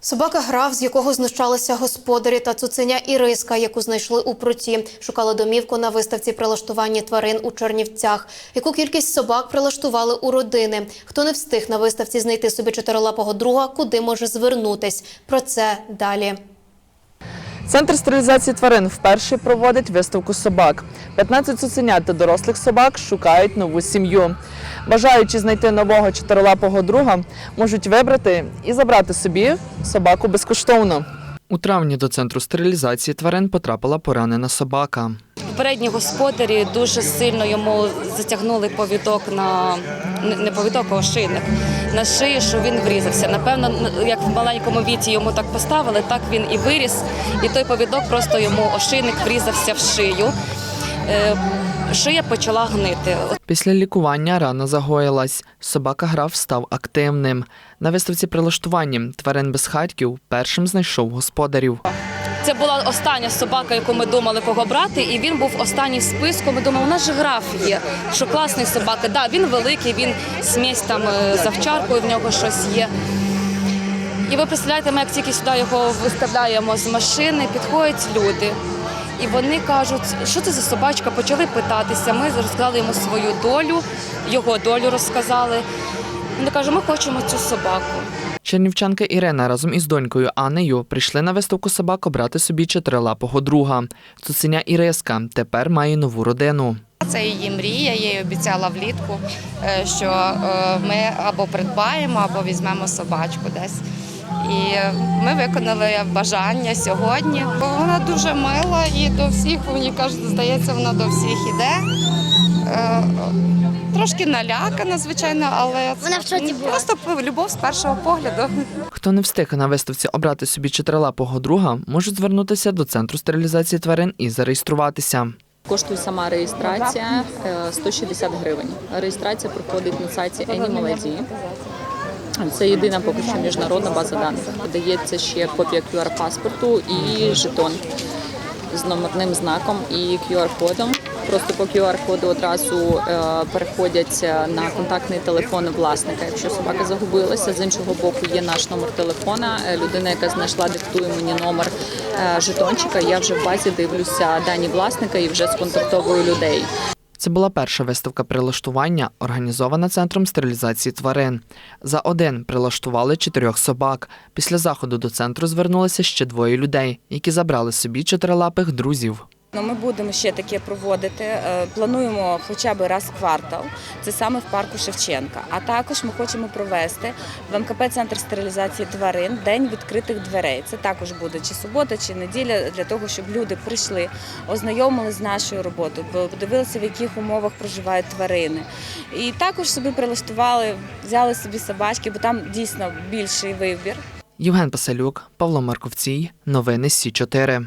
Собака грав, з якого знущалися господарі та цуценя Іриска, яку знайшли у пруті. Шукали домівку на виставці прилаштування тварин у Чернівцях. Яку кількість собак прилаштували у родини? Хто не встиг на виставці знайти собі чотирилапого друга, куди може звернутись? Про це далі. Центр стерилізації тварин вперше проводить виставку собак. 15 цуценят та дорослих собак шукають нову сім'ю. Бажаючи знайти нового чотирилапого друга, можуть вибрати і забрати собі собаку безкоштовно. У травні до центру стерилізації тварин потрапила поранена собака. Попередні господарі дуже сильно йому затягнули повідок на не- повідок, а ошийник на шиї, що він врізався. Напевно, як в маленькому віці йому так поставили, так він і виріс. І той повідок просто йому ошийник врізався в шию. Е, Шия почала гнити. Після лікування рана загоїлась. Собака грав став активним. На виставці прилаштування тварин безхатьків першим знайшов господарів. Це була остання собака, яку ми думали кого брати, і він був останній в списку. Ми думали, у нас же граф є, що класний собака. Да, він великий, він смесь там е, з овчаркою, в нього щось є. І ви представляєте, ми як тільки сюди його виставляємо з машини, підходять люди. І вони кажуть, що це за собачка, почали питатися. Ми розказали йому свою долю, його долю розказали. Вони кажуть, ми хочемо цю собаку. Чернівчанка Ірина разом із донькою Анею прийшли на виставку собак обрати собі чотирилапого друга. Цуценя Іриска тепер має нову родину. Це її мрія. Я їй обіцяла влітку, е, що е, ми або придбаємо, або візьмемо собачку десь. І ми виконали бажання сьогодні. Вона дуже мила і до всіх, мені кажуть, здається, вона до всіх іде. Е, Трошки налякана, звичайно, але Вона в шоці була. просто любов з першого погляду. Хто не встиг на виставці обрати собі чотирилапого друга, можуть звернутися до центру стерилізації тварин і зареєструватися. Коштує сама реєстрація е, 160 гривень. Реєстрація проходить на сайті Animal ID. Це єдина поки що міжнародна база даних. Дається ще копія QR-паспорту і жетон з номерним знаком і QR-кодом. Просто по QR-коду одразу е, переходять на контактний телефон власника. Якщо собака загубилася, з іншого боку є наш номер телефона. Е, Людина, яка знайшла, диктує мені номер е, жетончика. Я вже в базі дивлюся дані власника і вже сконтактовую людей. Це була перша виставка прилаштування, організована центром стерилізації тварин. За один прилаштували чотирьох собак. Після заходу до центру звернулися ще двоє людей, які забрали собі чотирилапих друзів. Ну, Ми будемо ще таке проводити. Е, Плануємо хоча б раз в квартал. Це саме в парку Шевченка. А також ми хочемо провести в МКП Центр стерилізації тварин День відкритих дверей. Це також буде чи субота, чи неділя для того, щоб люди прийшли, ознайомились з нашою роботою, подивилися, в яких умовах проживають тварини. І також собі прилаштували, взяли собі собачки, бо там дійсно більший вибір. Євген Пасалюк, Павло Марковцій. Новини Сі 4